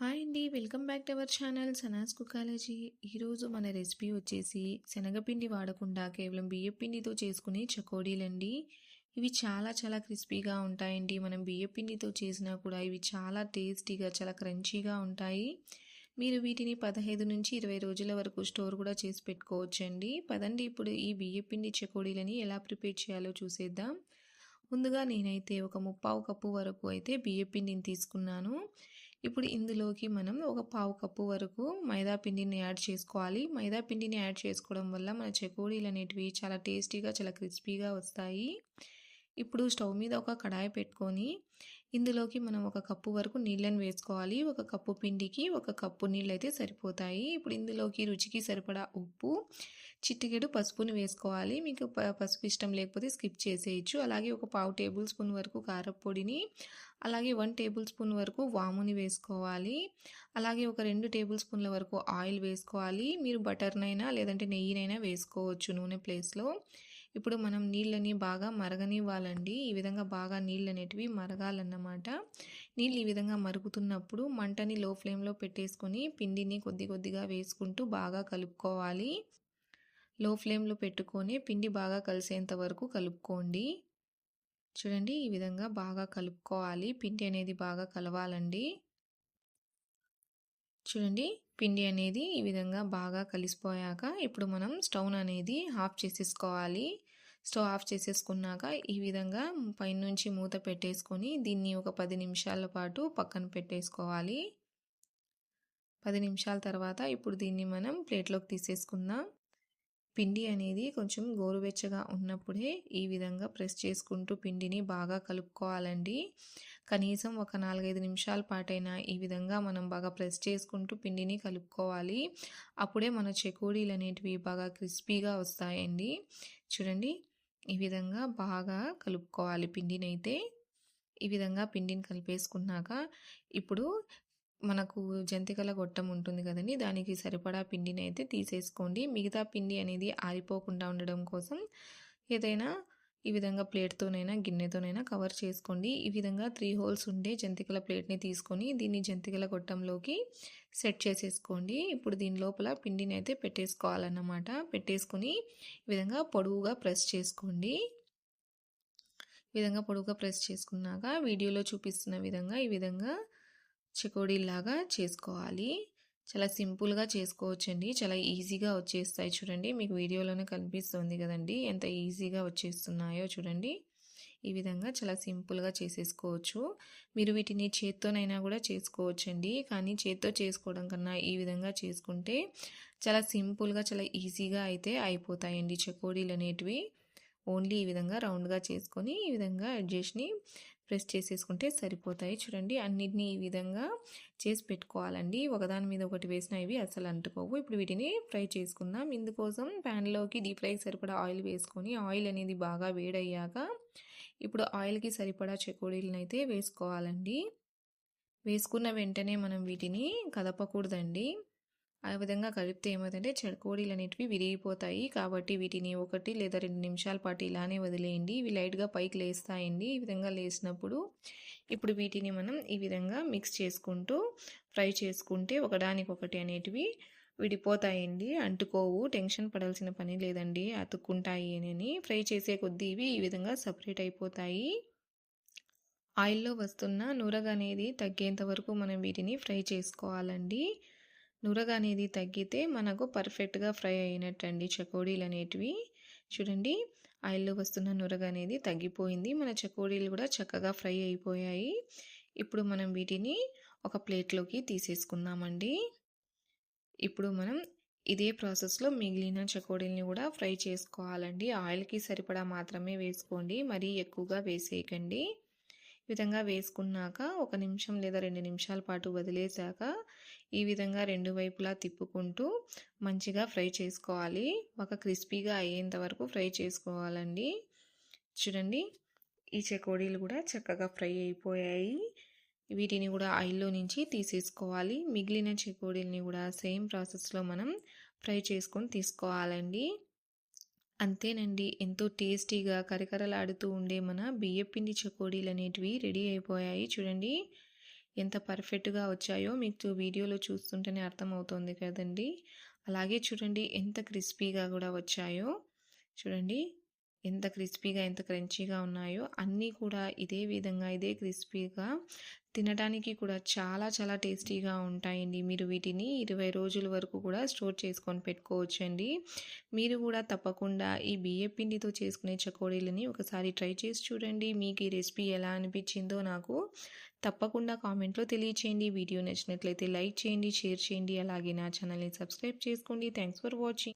Hi అండి welcome back to our channel Sana's cookology. ఈరోజు మన రెసిపీ వచ్చేసి శనగపిండి వాడకుండా కేవలం బియ్యపిండితో చేసుకునే చకోడీలండి. ఇవి చాలా చాలా క్రిస్పీగా ఉంటాయండి. మనం బియ్యపిండితో చేసినా కూడా ఇవి చాలా టేస్టీగా చాలా క్రంచీగా ఉంటాయి. మీరు వీటిని పదహైదు నుంచి ఇరవై రోజుల వరకు స్టోర్ కూడా చేసి పెట్టుకోవచ్చండి. పదండి ఇప్పుడు ఈ బియ్యపిండి చకోడీలని ఎలా ప్రిపేర్ చేయాలో చూసేద్దాం. ముందుగా నేనైతే ఒక ముప్పావు కప్పు వరకు అయితే బియ్యపిండిని తీసుకున్నాను. ఇప్పుడు ఇందులోకి మనం ఒక పావు కప్పు వరకు మైదా పిండిని యాడ్ చేసుకోవాలి. మైదా పిండిని యాడ్ చేసుకోవడం వల్ల మన చెకోడీలు అనేటివి చాలా టేస్టీగా చాలా క్రిస్పీగా వస్తాయి. ఇప్పుడు స్టవ్ మీద ఒక కడాయి పెట్టుకొని ఇందులోకి మనం ఒక కప్పు వరకు నీళ్ళని వేసుకోవాలి. ఒక కప్పు పిండికి ఒక కప్పు నీళ్ళు అయితే సరిపోతాయి. ఇప్పుడు ఇందులోకి రుచికి సరిపడా ఉప్పు చిటికెడు పసుపుని వేసుకోవాలి. మీకు పసుపు ఇష్టం లేకపోతే స్కిప్ చేసేయచ్చు. అలాగే ఒక పావు టేబుల్ స్పూన్ వరకు కారపొడిని అలాగే వన్ టేబుల్ స్పూన్ వరకు వాముని వేసుకోవాలి. అలాగే ఒక రెండు టేబుల్ స్పూన్ల వరకు ఆయిల్ వేసుకోవాలి. మీరు బటర్నైనా లేదంటే నెయ్యినైనా వేసుకోవచ్చు నూనె ప్లేస్లో. ఇప్పుడు మనం నీళ్ళని బాగా మరగనివ్వాలండి. ఈ విధంగా బాగా నీళ్ళు అనేటివి మరగాలన్నమాట. నీళ్ళు ఈ విధంగా మరుగుతున్నప్పుడు మంటని లో ఫ్లేమ్లో పెట్టేసుకొని పిండిని కొద్ది కొద్దిగా వేసుకుంటూ బాగా కలుపుకోవాలి. లో ఫ్లేమ్లో పెట్టుకొని పిండి బాగా కలిసేంత వరకు కలుపుకోండి. చూడండి ఈ విధంగా బాగా కలుపుకోవాలి. పిండి అనేది బాగా కలవాలండి. చూడండి పిండి అనేది ఈ విధంగా బాగా కలిసిపోయాక ఇప్పుడు మనం స్టవ్ అనేది ఆఫ్ చేసేసుకోవాలి. స్టవ్ ఆఫ్ చేసేసుకున్నాక ఈ విధంగా పైనుంచి మూత పెట్టేసుకొని దీన్ని ఒక పది నిమిషాల పాటు పక్కన పెట్టేసుకోవాలి. పది నిమిషాల తర్వాత ఇప్పుడు దీన్ని మనం ప్లేట్లోకి తీసేసుకుందాం. పిండి అనేది కొంచెం గోరువెచ్చగా ఉన్నప్పుడే ఈ విధంగా ప్రెస్ చేసుకుంటూ పిండిని బాగా కలుపుకోవాలండి. కనీసం ఒక నాలుగైదు నిమిషాల పాటైనా ఈ విధంగా మనం బాగా ప్రెస్ చేసుకుంటూ పిండిని కలుపుకోవాలి. అప్పుడే మన చెకోడీలు అనేటివి బాగా క్రిస్పీగా వస్తాయండి. చూడండి ఈ విధంగా బాగా కలుపుకోవాలి పిండినైతే. ఈ విధంగా పిండిని కలిపేసుకున్నాక ఇప్పుడు మనకు జంతికల గొట్టం ఉంటుంది కదండి దానికి సరిపడా పిండిని అయితే తీసేసుకోండి. మిగతా పిండి అనేది ఆరిపోకుండా ఉండడం కోసం ఏదైనా ఈ విధంగా ప్లేట్తోనైనా గిన్నెతోనైనా కవర్ చేసుకోండి. ఈ విధంగా త్రీ హోల్స్ ఉండే జంతికల ప్లేట్ని తీసుకొని దీన్ని జంతికల గొట్టంలోకి సెట్ చేసేసుకోండి. ఇప్పుడు దీని లోపల పిండిని అయితే పెట్టేసుకోవాలన్నమాట. పెట్టేసుకొని ఈ విధంగా పొడవుగా ప్రెస్ చేసుకోండి. ఈ విధంగా పొడవుగా ప్రెస్ చేసుకున్నాక వీడియోలో చూపిస్తున్న విధంగా ఈ విధంగా చెకోడీలాగా చేసుకోవాలి. చాలా సింపుల్గా చేసుకోవచ్చండి. చాలా ఈజీగా వచ్చేస్తాయి చూడండి. మీకు వీడియోలోనే కనిపిస్తుంది కదండి. ఎంత ఈజీగా వచ్చేస్తున్నాయో చూడండి. ఈ విధంగా చాలా సింపుల్గా చేసేసుకోవచ్చు. మీరు వీటిని చేత్తోనైనా కూడా చేసుకోవచ్చండి. కానీ చేత్తో చేసుకోవడం కన్నా ఈ విధంగా చేసుకుంటే చాలా సింపుల్గా చాలా ఈజీగా అయితే అయిపోతాయండి. చెకోడీలు అనేటివి ఓన్లీ ఈ విధంగా రౌండ్గా చేసుకొని ఈ విధంగా అడ్జస్ట్ని ప్రెస్ చేసేసుకుంటే సరిపోతాయి. చూడండి అన్నిటినీ ఈ విధంగా చేసి పెట్టుకోవాలండి. ఒకదాని మీద ఒకటి వేసిన ఇవి అసలు అంటుకోవు. ఇప్పుడు వీటిని ఫ్రై చేసుకుందాం. ఇందుకోసం ప్యాన్లోకి డీప్ ఫ్రైకి సరిపడా ఆయిల్ వేసుకొని ఆయిల్ అనేది బాగా వేడయ్యాక ఇప్పుడు ఆయిల్కి సరిపడా చెకోడీలను అయితే వేసుకోవాలండి. వేసుకున్న వెంటనే మనం వీటిని కదపకూడదండి. ఆ విధంగా కలిపితే ఏమవుతుందంటే చెకోడీలు అనేటివి విరిగిపోతాయి. కాబట్టి వీటిని ఒకటి లేదా రెండు నిమిషాల పాటు ఇలానే వదిలేయండి. ఇవి లైట్గా పైకి లేస్తాయండి. ఈ విధంగా లేసినప్పుడు ఇప్పుడు వీటిని మనం ఈ విధంగా మిక్స్ చేసుకుంటూ ఫ్రై చేసుకుంటే ఒకదానికొకటి అనేటివి విడిపోతాయండి. అంటుకోవు టెన్షన్ పడాల్సిన పని లేదండి. అతుక్కుంటాయి అని ఫ్రై చేసే కొద్దీ ఇవి ఈ విధంగా సపరేట్ అయిపోతాయి. ఆయిల్లో వస్తున్న నూరగ అనేది తగ్గేంత వరకు మనం వీటిని ఫ్రై చేసుకోవాలండి. నురగ అనేది తగ్గితే మనకు పర్ఫెక్ట్గా ఫ్రై అయినట్టండి చకోడీలు అనేటివి చూడండి ఆయిల్లో వస్తున్న నురగ అనేది తగ్గిపోయింది. మన చకోడీలు కూడా చక్కగా ఫ్రై అయిపోయాయి. ఇప్పుడు మనం వీటిని ఒక ప్లేట్లోకి తీసేసుకుందామండి. ఇప్పుడు మనం ఇదే ప్రాసెస్లో మిగిలిన చకోడీల్ని కూడా ఫ్రై చేసుకోవాలండి. ఆయిల్కి సరిపడా మాత్రమే వేసుకోండి. మరీ ఎక్కువగా వేసేయకండి. ఈ విధంగా వేసుకున్నాక ఒక నిమిషం లేదా రెండు నిమిషాల పాటు వదిలేసాక ఈ విధంగా రెండు వైపులా తిప్పుకుంటూ మంచిగా ఫ్రై చేసుకోవాలి. ఒక క్రిస్పీగా అయ్యేంత వరకు ఫ్రై చేసుకోవాలండి. చూడండి ఈ చెకోడీలు కూడా చక్కగా ఫ్రై అయిపోయాయి. వీటిని కూడా ఆయిల్లో నుంచి తీసేసుకోవాలి. మిగిలిన చెకోడీలని కూడా సేమ్ ప్రాసెస్లో మనం ఫ్రై చేసుకొని తీసుకోవాలండి. అంతేనండి ఎంతో టేస్టీగా కరకరలాడుతూ ఉండే మన బియ్యపిండి చకోడీలు అనేటివి రెడీ అయిపోయాయి. చూడండి ఎంత పర్ఫెక్ట్‌గా వచ్చాయో మీకు వీడియోలో చూస్తుంటేనే అర్థమవుతుంది కదండీ! అలాగే చూడండి ఎంత క్రిస్పీగా కూడా వచ్చాయో. చూడండి ఎంత క్రిస్పీగా, ఎంత క్రంచీగా ఉన్నాయో. అన్నీ కూడా ఇదే విధంగా ఇదే క్రిస్పీగా తినడానికి కూడా చాలా చాలా టేస్టీగా ఉంటాయండి. మీరు వీటిని 20 రోజుల వరకు కూడా స్టోర్ చేసుకొని పెట్టుకోవచ్చండి. మీరు కూడా తప్పకుండా ఈ బియ్య పిండితో చేసుకునే చకోడీలని ఒకసారి ట్రై చేసి చూడండి. మీకు ఈ రెసిపీ ఎలా అనిపించిందో నాకు తప్పకుండా కామెంట్‌లో తెలియచేయండి. వీడియో నచ్చినట్లయితే లైక్ చేయండి, షేర్ చేయండి. అలాగే నా ఛానల్‌ని సబ్స్క్రైబ్ చేసుకోండి. Thanks for watching.